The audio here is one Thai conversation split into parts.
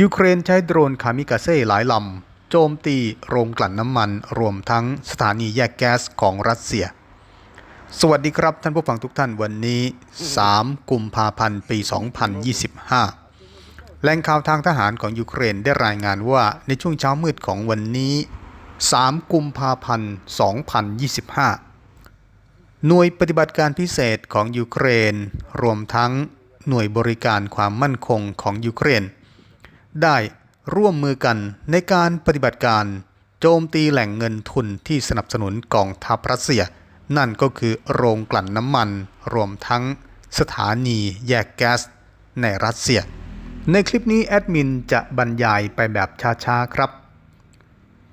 ยูเครนใช้โดรนคามิกาเซ่หลายลำ โจมตีโรงกลั่นน้ำมัน รวมทั้งสถานีแยกแก๊สของรัสเซีย สวัสดีครับท่านผู้ฟังทุกท่านวันนี้ 3 กุมภาพันธ์ปี 2025 แหล่งข่าวทางทหารของยูเครนได้รายงานว่าในช่วงเช้ามืดของวันนี้ 3 กุมภาพันธ์ 2025 หน่วยปฏิบัติการพิเศษของยูเครน รวมทั้งหน่วยบริการความมั่นคงของยูเครน ได้ร่วมมือกันในการปฏิบัติการ โจมตีแหล่งเงินทุนที่สนับสนุนกองทัพรัสเซีย นั่นก็คือโรงกลั่นน้ำมัน รวมทั้งสถานีแยกแก๊สในรัสเซีย ในคลิปนี้แอดมินจะบรรยายไปแบบช้าๆครับ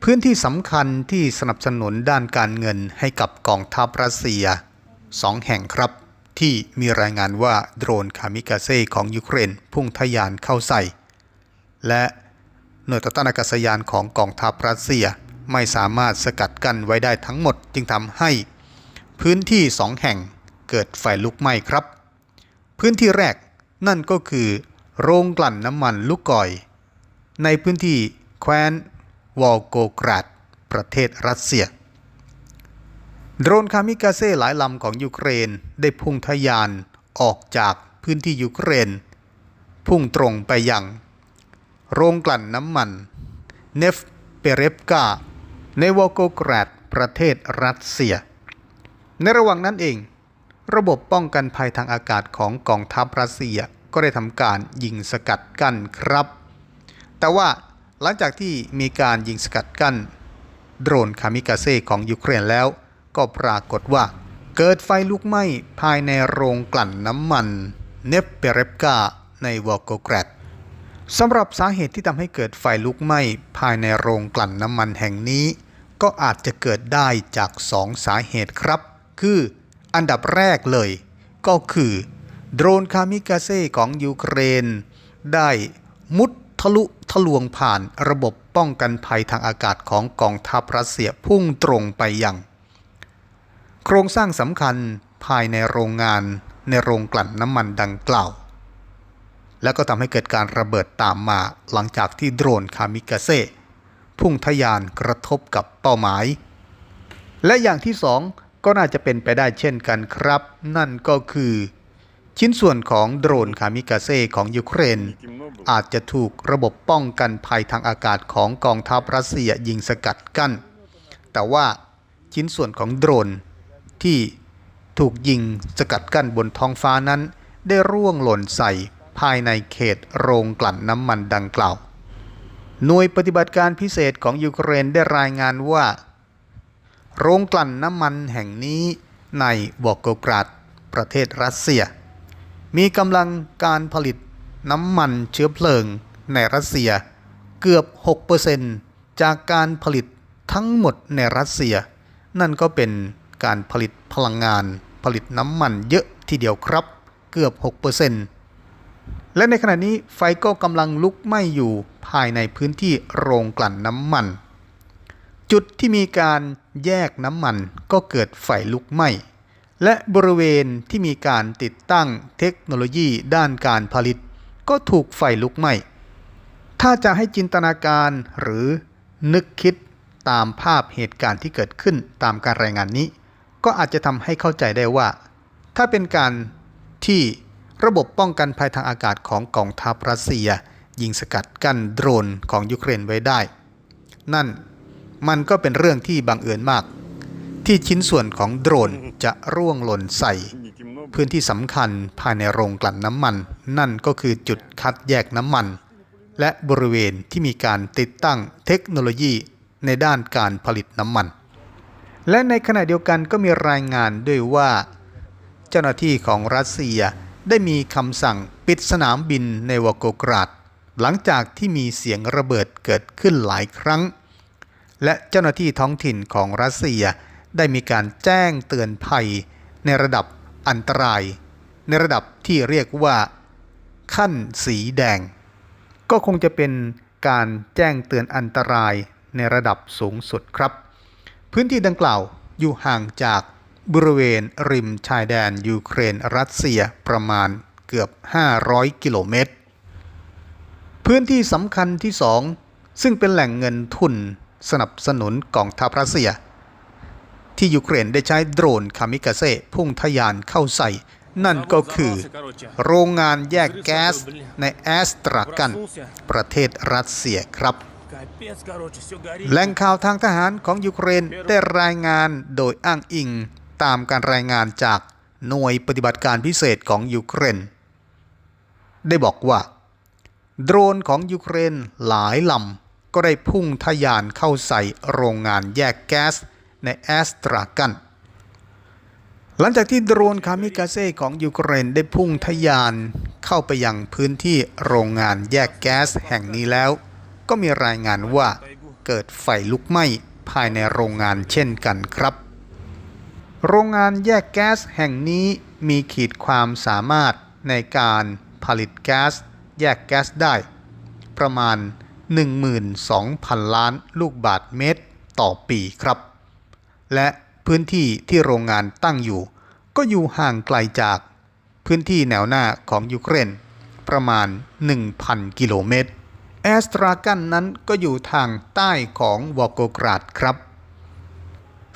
พื้นที่สำคัญที่สนับสนุนด้านการเงินให้กับกองทัพรัสเซียสองแห่งครับ ที่มีรายงานว่าโดรนคามิกาเซ่ของยูเครนพุ่งทะยานเข้าใส่ และหน่วยต่อต้านอากาศยานของกองทัพรัสเซียไม่สามารถสกัดกั้นไว้ได้ทั้งหมดจึงทำให้พื้นที่สองแห่งเกิดไฟลุกไหม้ครับ พื้นที่แรกนั่นก็คือโรงกลั่นน้ำมันลูกก่อย ในพื้นที่แคว้นวอลโกกราด ประเทศรัสเซีย โดรนคามิกาเซ่หลายลำของยูเครนได้พุ่งทะยานออกจากพื้นที่ยูเครน พุ่งตรงไปยัง โรงกลั่นน้ำมัน เนฟเปเรฟกา ในวอโกกราดประเทศรัสเซีย ในระหว่างนั้นเอง ระบบป้องกันภัยทางอากาศของกองทัพรัสเซียก็ได้ทำการยิงสกัดกั้นครับ แต่ว่าหลังจากที่มีการยิงสกัดกั้น โดรนคามิกาเซ่ของยูเครนแล้ว ก็ปรากฏว่า เกิดไฟลุกไหม้ภายในโรงกลั่นน้ำมัน เนฟเปเรฟกาในวอโกกราด สำหรับสาเหตุที่ทำให้เกิดไฟลุกไหม้ภายในโรงกลั่นน้ำมันแห่งนี้ ก็อาจจะเกิดได้จากสองสาเหตุครับ คืออันดับแรกเลย ก็คือ โดรนคามิกาเซ่ของยูเครน ได้มุดทะลุทะลวงผ่านระบบป้องกันภัยทางอากาศของกองทัพรัสเซียพุ่งตรงไปยัง โครงสร้างสำคัญภายในโรงงานในโรงกลั่นน้ำมันดังกล่าว แล้วก็ทำให้เกิดการระเบิดตามมาหลังจากที่โดรนคามิกาเซ่พุ่งทะยานกระทบกับเป้าหมาย และอย่างที่สองก็น่าจะเป็นไปได้เช่นกันครับ นั่นก็คือ ชิ้นส่วนของโดรนคามิกาเซ่ของยูเครน อาจจะถูกระบบป้องกันภัยทางอากาศของกองทัพรัสเซียยิงสกัดกั้น แต่ว่าชิ้นส่วนของโดรนที่ถูกยิงสกัดกั้นบนท้องฟ้านั้น ได้ร่วงหล่นใส่ ภายในเขตโรงกลั่นน้ำมันดังกล่าว หน่วยปฏิบัติการพิเศษของยูเครนได้รายงานว่า โรงกลั่นน้ำมันแห่งนี้ในวอลโกกราดประเทศรัสเซีย มีกำลังการผลิตน้ำมันเชื้อเพลิงในรัสเซียเกือบ 6%จากการผลิตทั้งหมดในรัสเซีย นั่นก็เป็นการผลิตพลังงานผลิตน้ำมันเยอะทีเดียวครับ เกือบ 6% และในขณะนี้ไฟก็กำลังลุกไหม้อยู่ภายในพื้นที่โรงกลั่นน้ำมัน จุดที่มีการแยกน้ำมันก็เกิดไฟลุกไหม้และบริเวณที่มีการติดตั้งเทคโนโลยีด้านการผลิต ก็ถูกไฟลุกไหม้ ถ้าจะให้จินตนาการหรือนึกคิดตามภาพเหตุการณ์ที่เกิดขึ้นตามการรายงานนี้ ก็อาจจะทำให้เข้าใจได้ว่า ถ้าเป็นการที่ ระบบป้องกันภัยทางอากาศของกองทัพรัสเซีย ยิงสกัดกั้นโดรนของยูเครนไว้ได้ นั่นมันก็เป็นเรื่องที่บังเอิญมาก ที่ชิ้นส่วนของโดรนจะร่วงหล่นใส่ พื้นที่สำคัญภายในโรงกลั่นน้ำมัน นั่นก็คือจุดคัดแยกน้ำมัน และบริเวณที่มีการติดตั้งเทคโนโลยีในด้านการผลิตน้ำมัน และในขณะเดียวกันก็มีรายงานด้วยว่า เจ้าหน้าที่ของรัสเซีย ได้มีคำสั่งปิดสนามบินในวโกกราดหลังจากที่มีเสียงระเบิดเกิดขึ้นหลายครั้ง และเจ้าหน้าที่ท้องถิ่นของรัสเซียได้มีการแจ้งเตือนภัย ในระดับอันตราย ในระดับที่เรียกว่า ขั้นสีแดง ก็คงจะเป็นการแจ้งเตือนอันตรายในระดับสูงสุดครับ พื้นที่ดังกล่าวอยู่ห่างจาก บริเวณริมชายแดนยูเครนรัสเซียประมาณเกือบ 500 กิโลเมตร พื้นที่สำคัญที่สองซึ่งเป็นแหล่งเงินทุนสนับสนุนกองทัพรัสเซีย ที่ยูเครนได้ใช้โดรนคามิกาเซ่พุ่งทยานเข้าใส่ นั่นก็คือ โรงงานแยกแก๊สในแอสตรากัน ประเทศรัสเซียครับแหล่งข่าวทางทหารของยูเครนได้รายงานโดยอ้างอิง ตามการรายงานจากหน่วยปฏิบัติการพิเศษของยูเครน ได้บอกว่า โดรนของยูเครนหลายลำก็ได้พุ่งทะยานเข้าใส่โรงงานแยกแก๊สในแอสตรากัน หลังจากที่โดรนคามิกาเซ่ของยูเครนได้พุ่งทะยานเข้าไปยังพื้นที่โรงงานแยกแก๊สแห่งนี้แล้ว ก็มีรายงานว่าเกิดไฟลุกไหม้ภายในโรงงานเช่นกันครับ โรงงานแยกแก๊สแห่งนี้มีขีดความสามารถในการผลิตแก๊สแยกแก๊สได้ ประมาณ 12,000 ล้านลูกบาทเมตรต่อปีครับ และพื้นที่ที่โรงงานตั้งอยู่ ก็อยู่ห่างไกลจากพื้นที่แนวหน้าของยูเครนประมาณ 1,000 กิโลเมตร แอสตรากันนั้นก็อยู่ทางใต้ของวอโกกราดครับ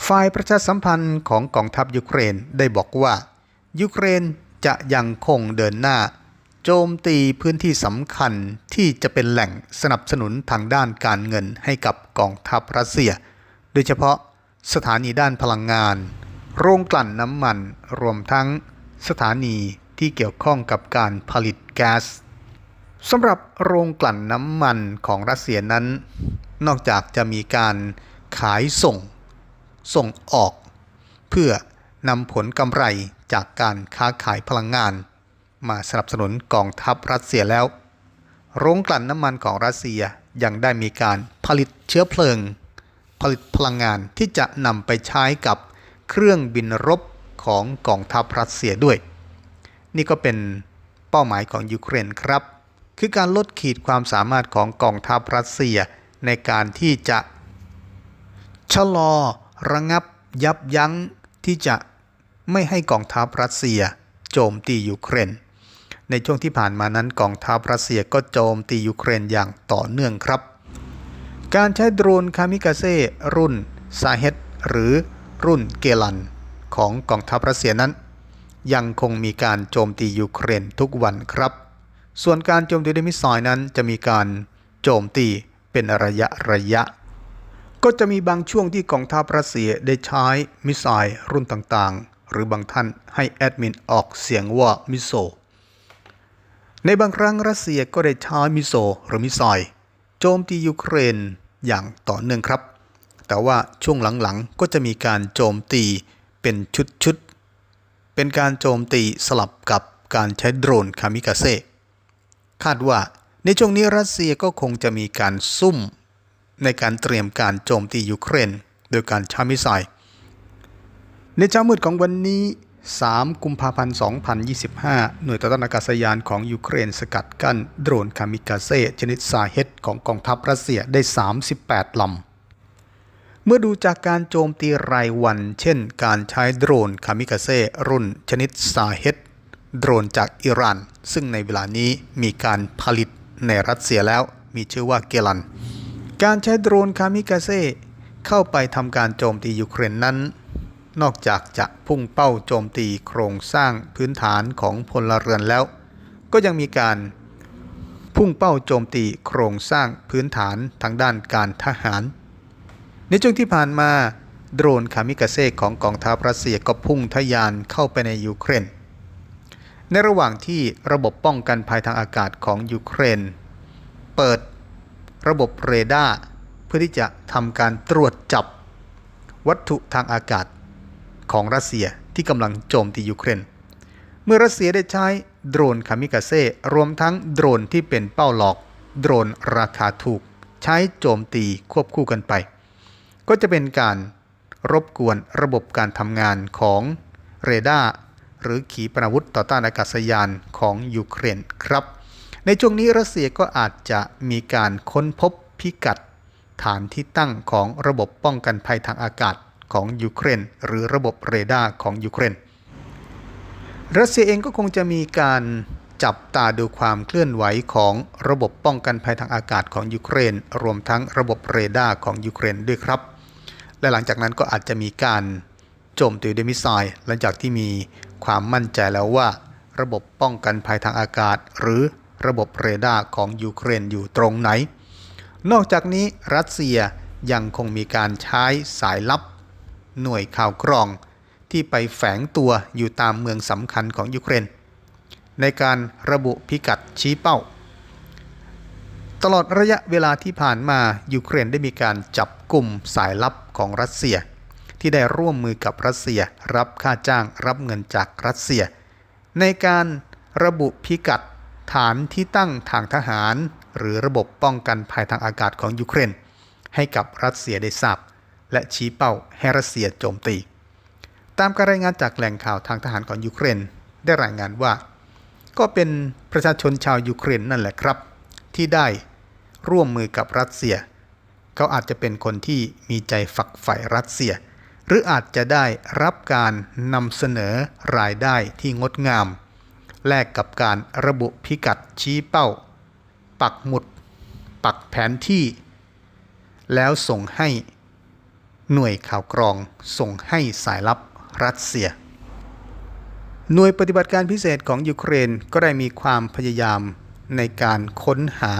ฝ่ายประชาสัมพันธ์ของกองทัพยูเครนได้บอกว่า ยูเครนจะยังคงเดินหน้า โจมตีพื้นที่สำคัญที่จะเป็นแหล่งสนับสนุนทางด้านการเงินให้กับกองทัพรัสเซีย โดยเฉพาะสถานีด้านพลังงาน โรงกลั่นน้ำมัน รวมทั้งสถานีที่เกี่ยวข้องกับการผลิตแก๊สสำหรับโรงกลั่นน้ำมันของรัสเซียนั้น นอกจากจะมีการขายส่ง ส่งออก เพื่อนำผลกำไรจากการค้าขายพลังงาน มาสนับสนุนกองทัพรัสเซียแล้ว โรงกลั่นน้ำมันของรัสเซียยังได้มีการผลิตเชื้อเพลิง ผลิตพลังงานที่จะนำไปใช้กับเครื่องบินรบของกองทัพรัสเซียด้วย นี่ก็เป็นเป้าหมายของยูเครนครับ คือการลดขีดความสามารถของกองทัพรัสเซียในการที่จะชะลอ ระงับยับยั้งที่จะไม่ให้กองทัพรัสเซีย โจมตียูเครน ในช่วงที่ผ่านมานั้นกองทัพรัสเซียก็โจมตียูเครนอย่างต่อเนื่องครับ การใช้โดรนคามิกาเซ่รุ่นซาเฮตหรือรุ่นเกลัน ของกองทัพรัสเซียนั้น ยังคงมีการโจมตียูเครนทุกวันครับ ส่วนการโจมตีด้วยมิสไซล์นั้นจะมีการโจมตีเป็นระยะระยะ ก็จะมีบางช่วงที่กองทัพรัสเซียได้ใช้มิสไซล์รุ่นต่างๆ หรือบางท่านให้แอดมินออกเสียงว่ามิโซ ในบางครั้งรัสเซียก็ได้ใช้มิโซหรือมิสไซล์โจมตียูเครนอย่างต่อเนื่องครับ แต่ว่าช่วงหลังๆ ก็จะมีการโจมตีเป็นชุดๆ เป็นการโจมตีสลับกับการใช้โดรนคามิกาเซ่คาดว่าในช่วงนี้รัสเซียก็คงจะมีการซุ่ม ในการเตรียมการโจมตียูเครน โดยการใช้มิสไซล์ในเช้ามืดของวันนี้ 3 กุมภาพันธ์ 2025 หน่วยต่อต้านอากาศยานของยูเครนสกัดกั้นโดรนคามิกาเซ่ชนิดซาเฮตของกองทัพรัสเซียได้ 38 ลำเมื่อดูจากการโจมตีรายวัน เช่น การใช้โดรนคามิกาเซ่รุ่นชนิดซาเฮตโดรนจากอิหร่าน ซึ่งในเวลานี้มีการผลิตในรัสเซียแล้วมีชื่อว่าเกลัน การใช้โดรนคามิกาเซ่เข้าไปทำการโจมตียูเครนนั้น นอกจากจะพุ่งเป้าโจมตีโครงสร้างพื้นฐานของพลเรือนแล้ว ก็ยังมีการพุ่งเป้าโจมตีโครงสร้างพื้นฐานทางด้านการทหาร ในช่วงที่ผ่านมาโดรนคามิกาเซ่ของกองทัพรัสเซียก็พุ่งทะยานเข้าไปในยูเครน ในระหว่างที่ระบบป้องกันภัยทางอากาศของยูเครน เปิด ระบบเรดาร์เพื่อที่จะทำการตรวจจับวัตถุทางอากาศของรัสเซียที่กำลังโจมตียูเครน เมื่อรัสเซียได้ใช้โดรนคามิกาเซ่รวมทั้งโดรนที่เป็นเป้าหลอก โดรนราคาถูก ใช้โจมตีควบคู่กันไป ก็จะเป็นการรบกวนระบบการทำงานของเรดาร์หรือขีปนาวุธต่อต้านอากาศยานของยูเครนครับ ในช่วงนี้รัสเซียก็อาจจะมีการค้นพบพิกัด ฐานที่ตั้งของระบบป้องกันภัยทางอากาศของยูเครน หรือระบบเรดาร์ของยูเครน รัสเซียเองก็คงจะมีการจับตาดูความเคลื่อนไหวของระบบป้องกันภัยทางอากาศของยูเครน รวมทั้งระบบเรดาร์ของยูเครนด้วยครับ และหลังจากนั้นก็อาจจะมีการโจมตีด้วยมิสไซล์หลังจากที่มีความมั่นใจแล้วว่า ระบบป้องกันภัยทางอากาศ หรือ ระบบเรดาร์ของยูเครนอยู่ตรงไหน นอกจากนี้รัสเซียยังคงมีการใช้สายลับ หน่วยข่าวกรอง ที่ไปแฝงตัวอยู่ตามเมืองสำคัญของยูเครน ในการระบุพิกัดชี้เป้า ตลอดระยะเวลาที่ผ่านมายูเครนได้มีการจับกลุ่มสายลับของรัสเซีย ที่ได้ร่วมมือกับรัสเซีย รับค่าจ้างรับเงินจากรัสเซีย ในการระบุพิกัด ฐานที่ตั้งทางทหาร หรือระบบป้องกันภัยทางอากาศของยูเครน ให้กับรัสเซียได้ทราบ และชี้เป้าให้รัสเซียโจมตี ตามการรายงานจากแหล่งข่าวทางทหารของยูเครน ได้รายงานว่า ก็เป็นประชาชนชาวยูเครนนั่นแหละครับ ที่ได้ร่วมมือกับรัสเซีย เขาอาจจะเป็นคนที่มีใจฝักใฝ่รัสเซีย หรืออาจจะได้รับการนำเสนอรายได้ที่งดงาม แลกกับการระบุพิกัดชี้เป้า ปักหมุด ปักแผนที่ แล้วส่งให้หน่วยข่าวกรองส่งให้สายลับรัสเซีย หน่วยปฏิบัติการพิเศษของยูเครนก็ได้มีความพยายามในการค้นหา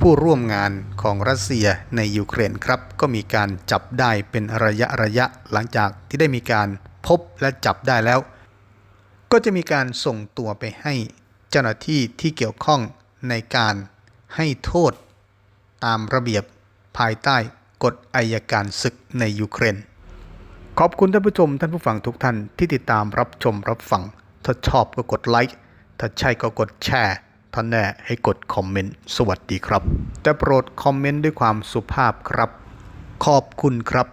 ผู้ร่วมงานของรัสเซียในยูเครนครับ ก็มีการจับได้เป็นระยะระยะหลังจากที่ได้มีการพบและจับได้แล้ว ก็จะมีการส่งตัวไปให้เจ้าหน้าที่ที่เกี่ยวข้องในการให้โทษตามระเบียบภายใต้กฎอายการศึกในยูเครน ขอบคุณท่านผู้ชมท่านผู้ฟังทุกท่านที่ติดตามรับชมรับฟัง ถ้าชอบก็กดไลค์ ถ้าใช่ก็กดแชร์ถ้าแน่ให้กดคอมเมนต์ สวัสดีครับ แต่โปรดคอมเมนต์ด้วยความสุภาพครับ ขอบคุณครับ